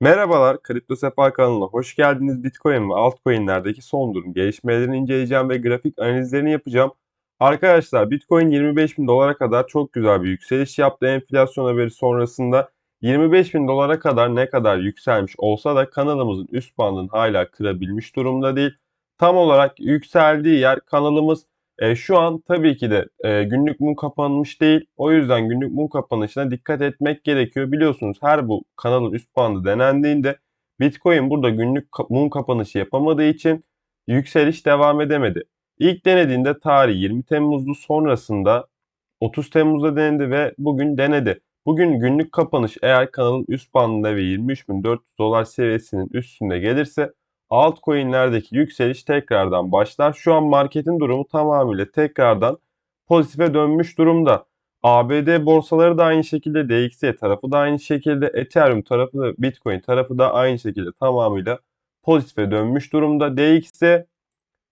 Merhabalar, Kripto Sefa kanalına hoş geldiniz. Bitcoin ve altcoin'lerdeki son durum gelişmelerini inceleyeceğim ve grafik analizlerini yapacağım. Arkadaşlar Bitcoin 25 bin dolara kadar çok güzel bir yükseliş yaptı. Enflasyon haberi sonrasında 25 bin dolara kadar ne kadar yükselmiş olsa da kanalımızın üst bandını hala kırabilmiş durumda değil. Tam olarak yükseldiği yer kanalımız e, şu an tabii ki de e, günlük mum kapanmış değil. O yüzden günlük mum kapanışına dikkat etmek gerekiyor. Biliyorsunuz her bu kanalın üst bandı denendiğinde Bitcoin burada günlük mum kapanışı yapamadığı için yükseliş devam edemedi. İlk denediğinde tarih 20 Temmuz'du sonrasında 30 Temmuz'da denedi ve bugün denedi. Bugün günlük kapanış eğer kanalın üst bandında ve 23.400 dolar seviyesinin üstünde gelirse altcoin'lerdeki yükseliş tekrardan başlar. Şu an marketin durumu tamamıyla tekrardan pozitife dönmüş durumda. ABD borsaları da aynı şekilde, DXY tarafı da aynı şekilde, Ethereum tarafı da, Bitcoin tarafı da aynı şekilde tamamıyla pozitife dönmüş durumda. DXY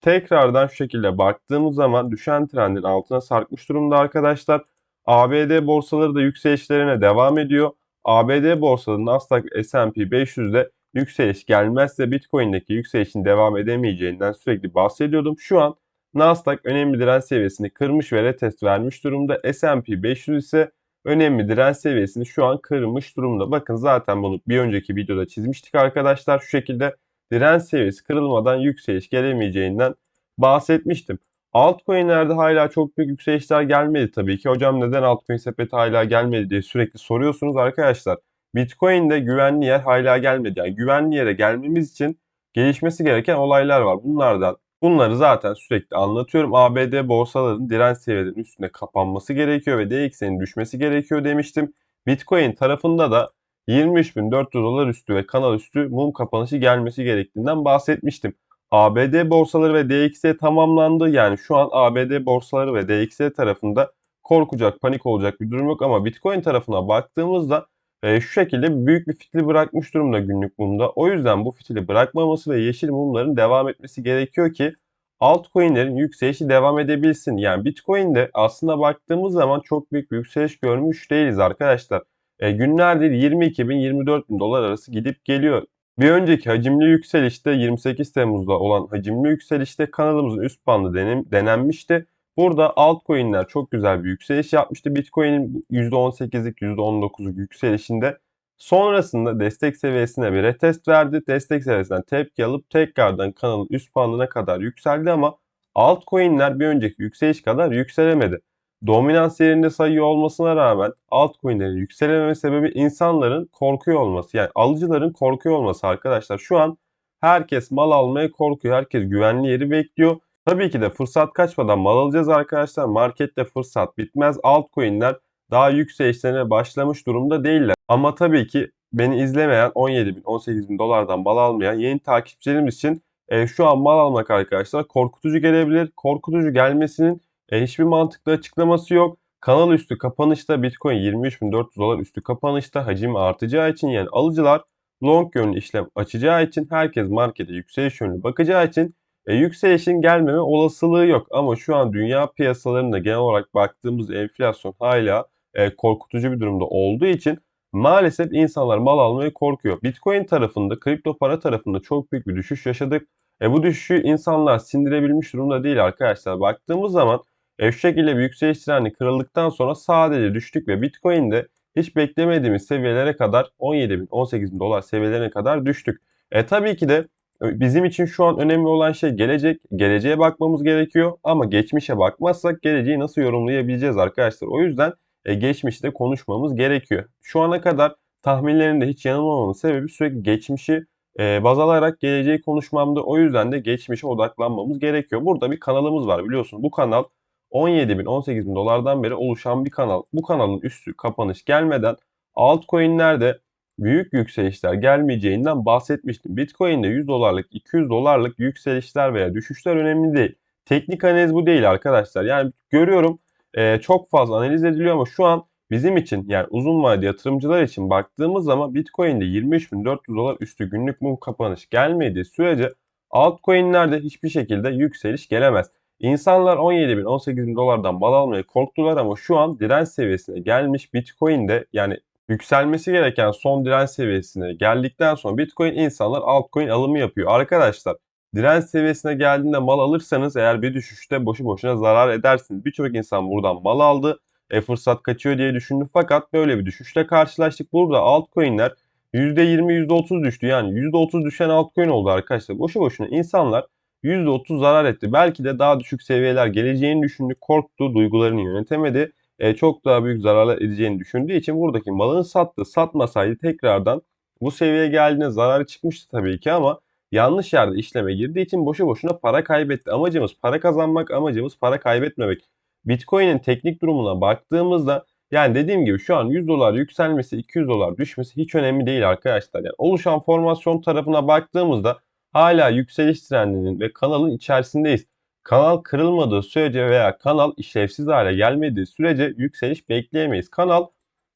tekrardan şu şekilde baktığımız zaman düşen trendin altına sarkmış durumda arkadaşlar. ABD borsaları da yükselişlerine devam ediyor. ABD borsaları Nasdaq S&P 500'de yükseliş gelmezse Bitcoin'deki yükselişin devam edemeyeceğinden sürekli bahsediyordum. Şu an Nasdaq önemli direnç seviyesini kırmış ve retest vermiş durumda. S&P 500 ise önemli direnç seviyesini şu an kırmış durumda. Bakın zaten bunu bir önceki videoda çizmiştik arkadaşlar. Şu şekilde direnç seviyesi kırılmadan yükseliş gelemeyeceğinden bahsetmiştim. Altcoin'lerde hala çok büyük yükselişler gelmedi tabii ki. Hocam neden altcoin sepeti hala gelmedi diye sürekli soruyorsunuz arkadaşlar. Bitcoin'de güvenli yer hala gelmedi. Yani güvenli yere gelmemiz için gelişmesi gereken olaylar var. Bunlardan bunları zaten sürekli anlatıyorum. ABD borsaların direnç seviyelerinin üstünde kapanması gerekiyor ve DXY'nin düşmesi gerekiyor demiştim. Bitcoin tarafında da 23.400 dolar üstü ve kanal üstü mum kapanışı gelmesi gerektiğinden bahsetmiştim. ABD borsaları ve DXY tamamlandı. Yani şu an ABD borsaları ve DXY tarafında korkacak, panik olacak bir durum yok ama Bitcoin tarafına baktığımızda e, şu şekilde büyük bir fitili bırakmış durumda günlük mumda. O yüzden bu fitili bırakmaması ve yeşil mumların devam etmesi gerekiyor ki altcoin'lerin yükselişi devam edebilsin. Yani Bitcoin'de aslında baktığımız zaman çok büyük bir yükseliş görmüş değiliz arkadaşlar. E, günlerdir 22 bin 24 bin dolar arası gidip geliyor. Bir önceki hacimli yükselişte 28 Temmuz'da olan hacimli yükselişte kanalımızın üst bandı denem, denenmişti. Burada altcoin'ler çok güzel bir yükseliş yapmıştı. Bitcoin'in %18'lik %19'luk yükselişinde sonrasında destek seviyesine bir retest verdi. Destek seviyesinden tepki alıp tekrardan kanalın üst bandına kadar yükseldi ama altcoin'ler bir önceki yükseliş kadar yükselemedi. Dominans yerinde sayıyor olmasına rağmen altcoin'lerin yükselememe sebebi insanların korkuyor olması. Yani alıcıların korkuyor olması arkadaşlar. Şu an herkes mal almaya korkuyor. Herkes güvenli yeri bekliyor. Tabii ki de fırsat kaçmadan mal alacağız arkadaşlar. Markette fırsat bitmez. Altcoin'ler daha yükselişlerine başlamış durumda değiller. Ama tabii ki beni izlemeyen 17 bin 18 bin dolardan mal almayan yeni takipçilerimiz için e, şu an mal almak arkadaşlar korkutucu gelebilir. Korkutucu gelmesinin e, hiçbir mantıklı açıklaması yok. Kanal üstü kapanışta Bitcoin 23.400 dolar üstü kapanışta hacim artacağı için yani alıcılar long yönlü işlem açacağı için herkes markete yükseliş yönlü bakacağı için e, yükselişin gelmeme olasılığı yok. Ama şu an dünya piyasalarında genel olarak baktığımız enflasyon hala e, korkutucu bir durumda olduğu için maalesef insanlar mal almaya korkuyor. Bitcoin tarafında, kripto para tarafında çok büyük bir düşüş yaşadık. E, bu düşüşü insanlar sindirebilmiş durumda değil arkadaşlar. Baktığımız zaman e, şu şekilde bir yükseliş trendi kırıldıktan sonra sadece düştük ve Bitcoin'de hiç beklemediğimiz seviyelere kadar 17 bin 18 bin dolar seviyelerine kadar düştük. E tabii ki de bizim için şu an önemli olan şey gelecek. Geleceğe bakmamız gerekiyor ama geçmişe bakmazsak geleceği nasıl yorumlayabileceğiz arkadaşlar. O yüzden e, geçmişte konuşmamız gerekiyor. Şu ana kadar tahminlerinde hiç yanılmamamın sebebi sürekli geçmişi e, baz alarak geleceği konuşmamdı. O yüzden de geçmişe odaklanmamız gerekiyor. Burada bir kanalımız var biliyorsunuz. Bu kanal 17 bin 18 bin dolardan beri oluşan bir kanal. Bu kanalın üstü kapanış gelmeden altcoin'lerde büyük yükselişler gelmeyeceğinden bahsetmiştim. Bitcoin'de 100 dolarlık, 200 dolarlık yükselişler veya düşüşler önemli değil. Teknik analiz bu değil arkadaşlar. Yani görüyorum e, çok fazla analiz ediliyor ama şu an bizim için yani uzun vadeli yatırımcılar için baktığımız zaman Bitcoin'de 23.400 dolar üstü günlük mum kapanış gelmediği sürece altcoin'lerde hiçbir şekilde yükseliş gelemez. İnsanlar 17 bin 18 bin dolardan mal almaya korktular ama şu an direnç seviyesine gelmiş Bitcoin'de yani yükselmesi gereken son direnç seviyesine geldikten sonra Bitcoin insanlar altcoin alımı yapıyor. Arkadaşlar direnç seviyesine geldiğinde mal alırsanız eğer bir düşüşte boşu boşuna zarar edersiniz. Birçok insan buradan mal aldı. E, fırsat kaçıyor diye düşündü fakat böyle bir düşüşle karşılaştık. Burada altcoin'ler %20 %30 düştü. Yani %30 düşen altcoin oldu arkadaşlar. Boşu boşuna insanlar %30 zarar etti. Belki de daha düşük seviyeler geleceğini düşündü, korktu, duygularını yönetemedi. E, çok daha büyük zararlar edeceğini düşündüğü için buradaki malını sattı. Satmasaydı tekrardan bu seviyeye geldiğinde zararı çıkmıştı tabii ki ama yanlış yerde işleme girdiği için boşu boşuna para kaybetti. Amacımız para kazanmak, amacımız para kaybetmemek. Bitcoin'in teknik durumuna baktığımızda yani dediğim gibi şu an 100 dolar yükselmesi, 200 dolar düşmesi hiç önemli değil arkadaşlar. Yani oluşan formasyon tarafına baktığımızda hala yükseliş trendinin ve kanalın içerisindeyiz. Kanal kırılmadığı sürece veya kanal işlevsiz hale gelmediği sürece yükseliş bekleyemeyiz. Kanal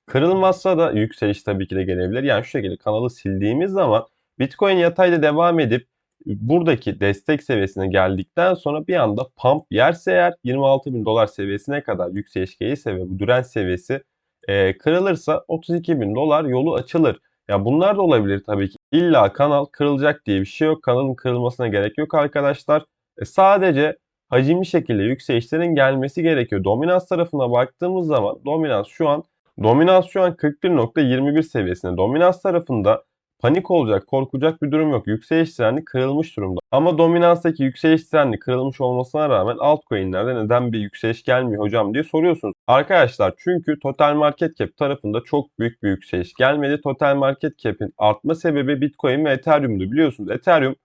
kırılmazsa da yükseliş tabii ki de gelebilir. Yani şu şekilde kanalı sildiğimiz zaman Bitcoin yatayda devam edip buradaki destek seviyesine geldikten sonra bir anda pump yerse eğer 26 bin dolar seviyesine kadar yükseliş gelirse ve bu direnç seviyesi e, kırılırsa 32 bin dolar yolu açılır. Ya bunlar da olabilir tabii ki. İlla kanal kırılacak diye bir şey yok. Kanalın kırılmasına gerek yok arkadaşlar. E, sadece hacimli şekilde yükselişlerin gelmesi gerekiyor. Dominans tarafına baktığımız zaman dominans şu an dominans şu an 41.21 seviyesinde. Dominans tarafında panik olacak, korkacak bir durum yok. Yükseliş trendi kırılmış durumda. Ama dominanstaki yükseliş trendi kırılmış olmasına rağmen altcoin'lerde neden bir yükseliş gelmiyor hocam diye soruyorsunuz. Arkadaşlar çünkü total market cap tarafında çok büyük bir yükseliş gelmedi. Total market cap'in artma sebebi Bitcoin ve Ethereum'du biliyorsunuz. Ethereum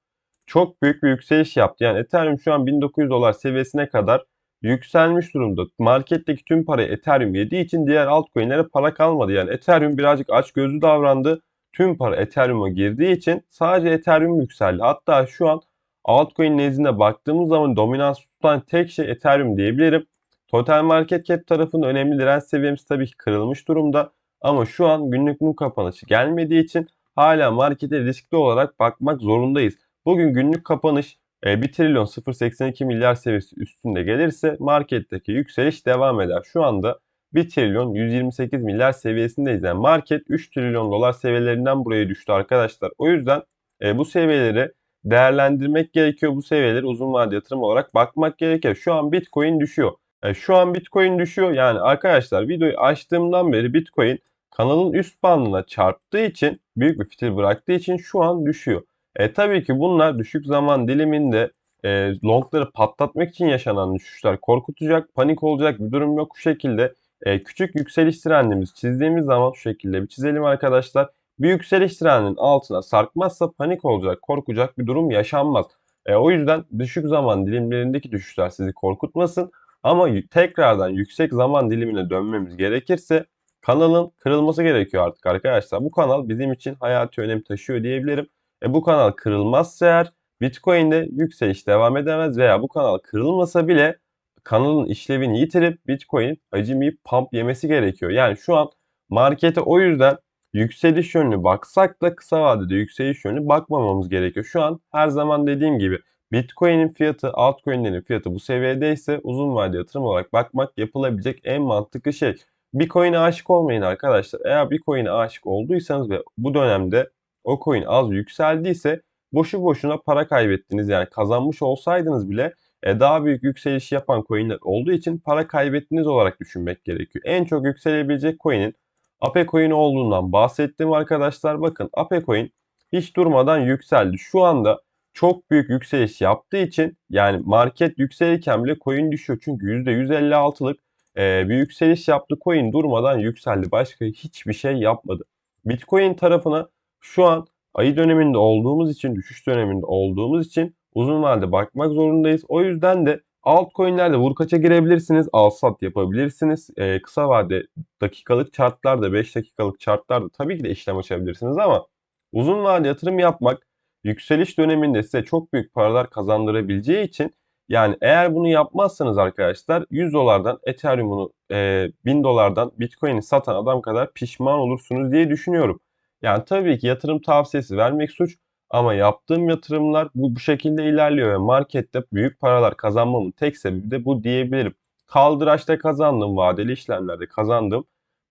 çok büyük bir yükseliş yaptı. Yani Ethereum şu an 1900 dolar seviyesine kadar yükselmiş durumda. Marketteki tüm parayı Ethereum yediği için diğer altcoin'lere para kalmadı. Yani Ethereum birazcık aç gözlü davrandı tüm para Ethereum'a girdiği için sadece Ethereum yükseldi. Hatta şu an altcoin nezdinde baktığımız zaman dominans tutan tek şey Ethereum diyebilirim. Total market cap tarafında önemli direnç seviyemiz tabii ki kırılmış durumda. Ama şu an günlük mum kapanışı gelmediği için hala markete riskli olarak bakmak zorundayız. Bugün günlük kapanış 1 e, trilyon 0.82 milyar seviyesi üstünde gelirse marketteki yükseliş devam eder. Şu anda 1 trilyon 128 milyar seviyesindeyiz. Yani market 3 trilyon dolar seviyelerinden buraya düştü arkadaşlar. O yüzden e, bu seviyeleri değerlendirmek gerekiyor. Bu seviyeleri uzun vadeli yatırım olarak bakmak gerekiyor. Şu an Bitcoin düşüyor. E, şu an Bitcoin düşüyor. Yani arkadaşlar videoyu açtığımdan beri Bitcoin kanalın üst bandına çarptığı için büyük bir fitil bıraktığı için şu an düşüyor. E, tabii ki bunlar düşük zaman diliminde e, longları patlatmak için yaşanan düşüşler korkutacak, panik olacak bir durum yok. Bu şekilde e, küçük yükseliş trendimizi çizdiğimiz zaman şu şekilde bir çizelim arkadaşlar. Bir yükseliş trendinin altına sarkmazsa panik olacak, korkacak bir durum yaşanmaz. E, o yüzden düşük zaman dilimlerindeki düşüşler sizi korkutmasın. Ama tekrardan yüksek zaman dilimine dönmemiz gerekirse kanalın kırılması gerekiyor artık arkadaşlar. Bu kanal bizim için hayati önem taşıyor diyebilirim. E, bu kanal kırılmazsa eğer Bitcoin'de yükseliş devam edemez veya bu kanal kırılmasa bile kanalın işlevini yitirip Bitcoin acemi pump yemesi gerekiyor. Yani şu an markete o yüzden yükseliş yönlü baksak da kısa vadede yükseliş yönlü bakmamamız gerekiyor. Şu an her zaman dediğim gibi Bitcoin'in fiyatı, altcoin'lerin fiyatı bu seviyedeyse uzun vadeli yatırım olarak bakmak yapılabilecek en mantıklı şey. Bitcoin'e aşık olmayın arkadaşlar. Eğer Bitcoin'e aşık olduysanız ve bu dönemde o coin az yükseldiyse boşu boşuna para kaybettiniz. Yani kazanmış olsaydınız bile e, daha büyük yükseliş yapan coinler olduğu için para kaybettiğiniz olarak düşünmek gerekiyor. En çok yükselebilecek coin'in Ape coin olduğundan bahsettim arkadaşlar. Bakın Ape coin hiç durmadan yükseldi. Şu anda çok büyük yükseliş yaptığı için yani market yükselirken bile coin düşüyor. Çünkü %156'lık e, bir yükseliş yaptı. Coin durmadan yükseldi. Başka hiçbir şey yapmadı. Bitcoin tarafına şu an ayı döneminde olduğumuz için, düşüş döneminde olduğumuz için uzun vadede bakmak zorundayız. O yüzden de altcoin'lerde vurkaça girebilirsiniz. Al sat yapabilirsiniz. Ee, kısa vade dakikalık chartlarda 5 dakikalık chartlarda tabii ki de işlem açabilirsiniz ama uzun vade yatırım yapmak yükseliş döneminde size çok büyük paralar kazandırabileceği için yani eğer bunu yapmazsanız arkadaşlar 100 dolardan Ethereum'unu e, 1000 dolardan Bitcoin'i satan adam kadar pişman olursunuz diye düşünüyorum. Yani tabii ki yatırım tavsiyesi vermek suç ama yaptığım yatırımlar bu, bu şekilde ilerliyor ve markette büyük paralar kazanmamın tek sebebi de bu diyebilirim. Kaldıraçta kazandığım, vadeli işlemlerde kazandığım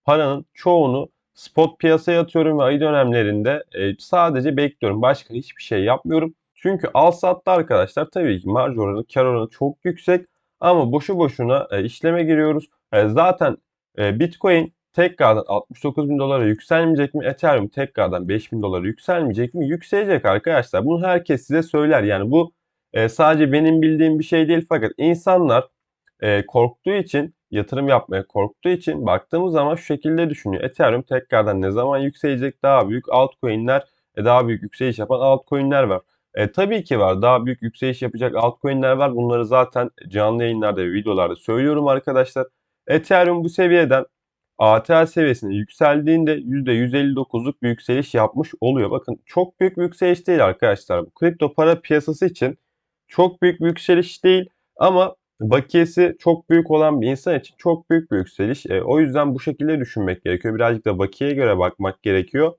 paranın çoğunu spot piyasaya atıyorum ve ayı dönemlerinde e, sadece bekliyorum. Başka hiçbir şey yapmıyorum. Çünkü al sattı arkadaşlar tabii ki marj oranı, kar oranı çok yüksek ama boşu boşuna e, işleme giriyoruz. E, zaten e, Bitcoin tekrardan 69 bin dolara yükselmeyecek mi? Ethereum tekrardan 5 bin dolara yükselmeyecek mi? Yükselecek arkadaşlar. Bunu herkes size söyler. Yani bu e, sadece benim bildiğim bir şey değil fakat insanlar e, korktuğu için yatırım yapmaya korktuğu için baktığımız zaman şu şekilde düşünüyor. Ethereum tekrardan ne zaman yükselecek? Daha büyük altcoin'ler, e, daha büyük yükseliş yapan altcoin'ler var. E, tabii ki var. Daha büyük yükseliş yapacak altcoin'ler var. Bunları zaten canlı yayınlarda ve videolarda söylüyorum arkadaşlar. Ethereum bu seviyeden ATL seviyesine yükseldiğinde %159'luk bir yükseliş yapmış oluyor. Bakın çok büyük bir yükseliş değil arkadaşlar. Bu kripto para piyasası için çok büyük bir yükseliş değil ama bakiyesi çok büyük olan bir insan için çok büyük bir yükseliş. E, o yüzden bu şekilde düşünmek gerekiyor. Birazcık da bakiyeye göre bakmak gerekiyor.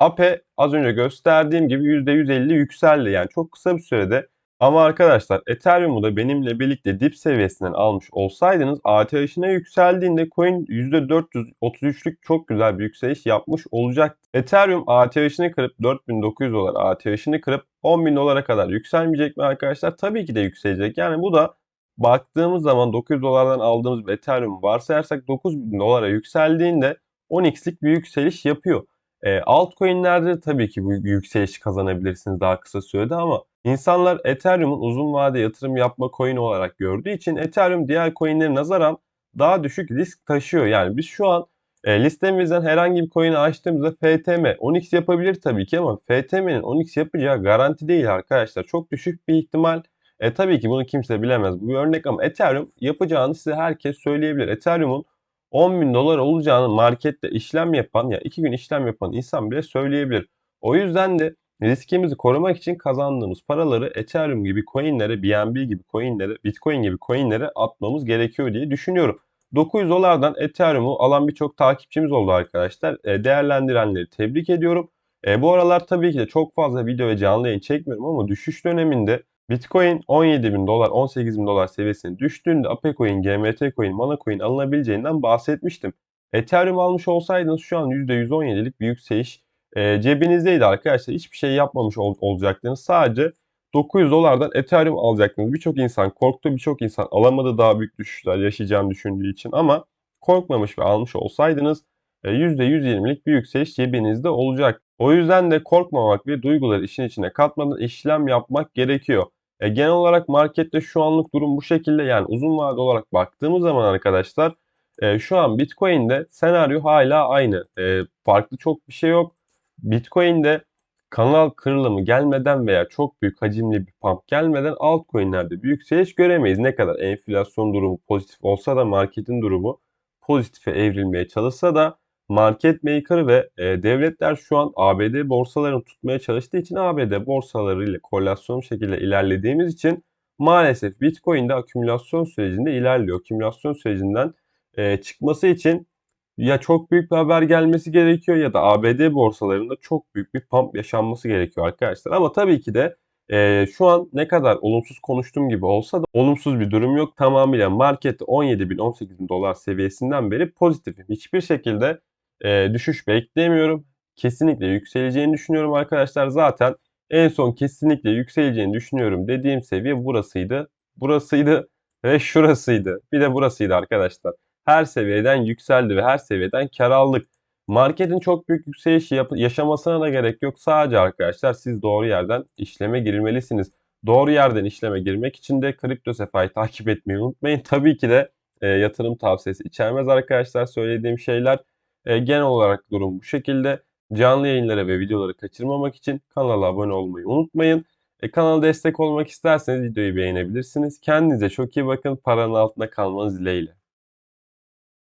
APE az önce gösterdiğim gibi %150 yükseldi. Yani çok kısa bir sürede ama arkadaşlar Ethereum'u da benimle birlikte dip seviyesinden almış olsaydınız ATH'ine yükseldiğinde coin %433'lük çok güzel bir yükseliş yapmış olacak. Ethereum ATH'ini kırıp 4900 dolar ATH'ini kırıp 10.000 dolara kadar yükselmeyecek mi arkadaşlar? Tabii ki de yükselecek. Yani bu da baktığımız zaman 900 dolardan aldığımız bir Ethereum varsayarsak 9000 dolara yükseldiğinde 10x'lik bir yükseliş yapıyor. E, altcoin'lerde tabii ki bu yükseliş kazanabilirsiniz daha kısa sürede ama insanlar Ethereum'un uzun vade yatırım yapma coin olarak gördüğü için Ethereum diğer coin'lere nazaran daha düşük risk taşıyor. Yani biz şu an e, listemizden herhangi bir coin'i açtığımızda FTM 10x yapabilir tabii ki ama FTM'nin 10x yapacağı garanti değil arkadaşlar. Çok düşük bir ihtimal. E tabii ki bunu kimse bilemez. Bu bir örnek ama Ethereum yapacağını size herkes söyleyebilir. Ethereum'un 10 bin dolar olacağını markette işlem yapan ya 2 gün işlem yapan insan bile söyleyebilir. O yüzden de riskimizi korumak için kazandığımız paraları Ethereum gibi coinlere, BNB gibi coinlere, Bitcoin gibi coinlere atmamız gerekiyor diye düşünüyorum. 900 dolardan Ethereum'u alan birçok takipçimiz oldu arkadaşlar. E, değerlendirenleri tebrik ediyorum. E, bu aralar tabii ki de çok fazla video ve canlı yayın çekmiyorum ama düşüş döneminde Bitcoin 17 bin dolar, 18 bin dolar seviyesine düştüğünde Apecoin, GMT Coin, Mana Coin alınabileceğinden bahsetmiştim. Ethereum almış olsaydınız şu an %117'lik bir yükseliş e, cebinizdeydi arkadaşlar. Hiçbir şey yapmamış ol, olacaktınız. Sadece 900 dolardan Ethereum alacaktınız. Birçok insan korktu, birçok insan alamadı daha büyük düşüşler yaşayacağını düşündüğü için ama korkmamış ve almış olsaydınız %120'lik bir yükseliş cebinizde olacak. O yüzden de korkmamak ve duyguları işin içine katmadan işlem yapmak gerekiyor. E, genel olarak markette şu anlık durum bu şekilde. Yani uzun vade olarak baktığımız zaman arkadaşlar e, şu an Bitcoin'de senaryo hala aynı. E, farklı çok bir şey yok. Bitcoin'de kanal kırılımı gelmeden veya çok büyük hacimli bir pump gelmeden altcoin'lerde büyük yükseliş göremeyiz. Ne kadar enflasyon durumu pozitif olsa da marketin durumu pozitife evrilmeye çalışsa da market maker ve e, devletler şu an ABD borsalarını tutmaya çalıştığı için ABD borsalarıyla korelasyon şekilde ilerlediğimiz için maalesef Bitcoin'de akümülasyon sürecinde ilerliyor. Akümülasyon sürecinden e, çıkması için ya çok büyük bir haber gelmesi gerekiyor ya da ABD borsalarında çok büyük bir pump yaşanması gerekiyor arkadaşlar. Ama tabii ki de e, şu an ne kadar olumsuz konuştuğum gibi olsa da olumsuz bir durum yok. Tamamıyla market 17 bin 18 bin dolar seviyesinden beri pozitifim. Hiçbir şekilde e, düşüş beklemiyorum. Kesinlikle yükseleceğini düşünüyorum arkadaşlar. Zaten en son kesinlikle yükseleceğini düşünüyorum dediğim seviye burasıydı. Burasıydı ve şurasıydı. Bir de burasıydı arkadaşlar. Her seviyeden yükseldi ve her seviyeden kar aldık. Marketin çok büyük yükseliş yaşamasına da gerek yok. Sadece arkadaşlar siz doğru yerden işleme girmelisiniz. Doğru yerden işleme girmek için de Kripto Sefa'yı takip etmeyi unutmayın. Tabii ki de e, yatırım tavsiyesi içermez arkadaşlar söylediğim şeyler. E, genel olarak durum bu şekilde. Canlı yayınlara ve videoları kaçırmamak için kanala abone olmayı unutmayın. E, kanala destek olmak isterseniz videoyu beğenebilirsiniz. Kendinize çok iyi bakın. Paranın altında kalmanız dileğiyle.